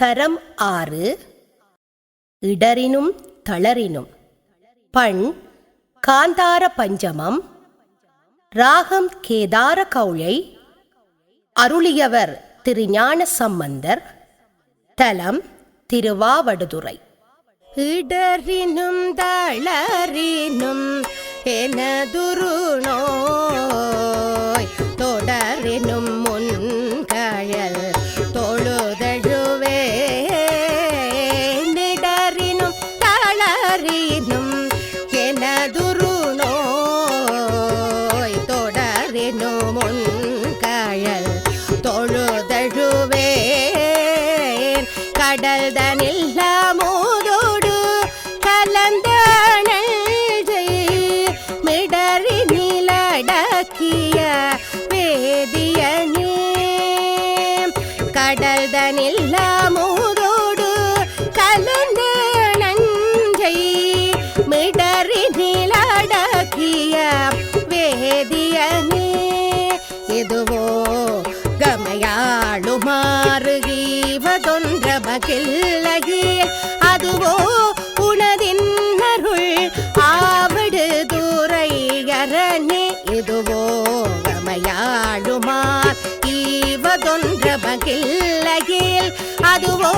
தரம் ஆறு இடரினும் தளரினும். பண் காந்தார பஞ்சமம். ராகம் கேதார கௌழை அருளியவர் திருஞான சம்பந்தர். தலம் திருவாவடுதுறை. இடரினும் தளரினும் எனதுரு நோய் கடல் தனில் மூதோடு கலந்த மிடறி நிலடக்கிய வேதியனே. கடல் தனில் மூதோடு கலந்த நஞ்சை மிடறி நிலடக்கிய வேதியனே. இதுவோ கமையாளுமாறு இதுவோ கமையாடுமார் ஈவதொன்ற பகில்லையில் அதுவோ